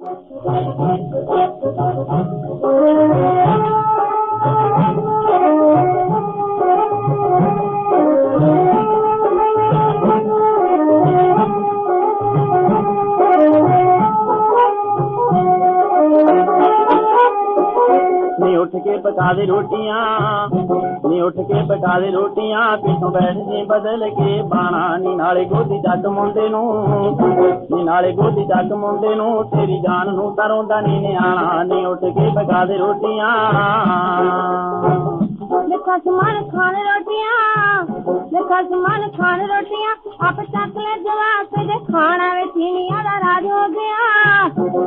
Thank you. पका दे रोटियाँ। नी उठ के पका दे रोटियाँ पिछों बैठ जी बदल के बाणा नी नाले गोदी जग मुंडे नी। नाले गोदी जग मुंडे तेरी जान नु तरों दा नी उठ के पका दे रोटियाँ लिखा रोटियाँ। आप चक ले जवाब खाना वे चीनिया दा राज हो गया।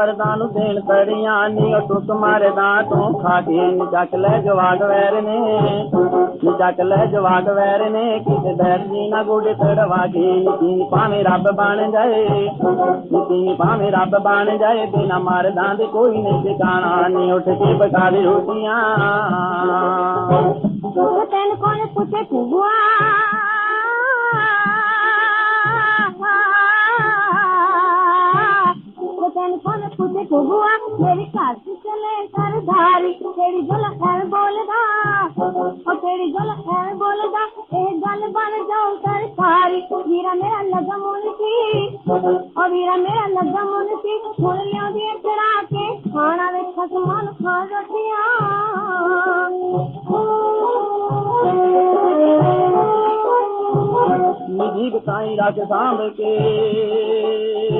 वरदान देन करियानी और तू तुम्हारे दांतों खाटिए निचक ले जवाग वैर ने निचक ले जवाग वैर ने, किसे बैर जी ना गुड़े तड़वागी। निकी पावे रब बन जाए निकी भावे रब बन जाए। बिना मार दांत कोई नहीं ठिकाना नी उठ के पका दे रोटियाँ तेन कौन पूछे, कुआ? तेन कौन पूछे कुआ मेरी घर से चले सरदारी तेरी गल है बोलदा ओ तेरी गल है बोलदा ए गल बन जाओ सरकारी। वीरा मेरा लगा मुनसी ओ वीरा मेरा लगा मुन लिया दी चढ़ा के खाना वे खसमान खा रोटियाँ निजी बताई रख सांभ के।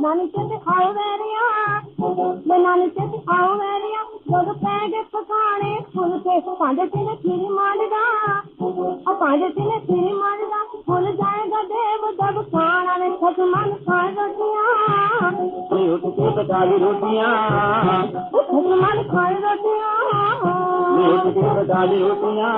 ਨਾਨੀ ਚੰਦੇ ਖਾਓ ਵੈਰੀਆਂ ਨਾਨੀ ਚੰਦੇ ਖਾਓ ਵੈਰੀਆਂ ਜਦ ਪੈ ਗਏ ਪਖਾਣੇ ਫੁੱਲ ਕੇ ਪਾਂਦੇ ਸੀ ਨੇ ਫਿਰ ਮਾਲਦਾ ਆ ਪਾਂਦੇ ਸੀ ਨੇ ਫਿਰ ਮਾਲਦਾ ਫੁੱਲ ਜਾਏਗਾ ਦੇਵ ਦਬ ਖਾਣਾ ਨੇ ਖਤ ਮਨ ਖਾ ਰੋਟੀਆਂ ਤੇ ਉੱਠ ਕੇ ਪਕਾਈ ਰੋਟੀਆਂ ਖਤ ਮਨ ਖਾ ਰੋਟੀਆਂ ਉੱਠ ਕੇ ਪਕਾਈ ਰੋਟੀਆਂ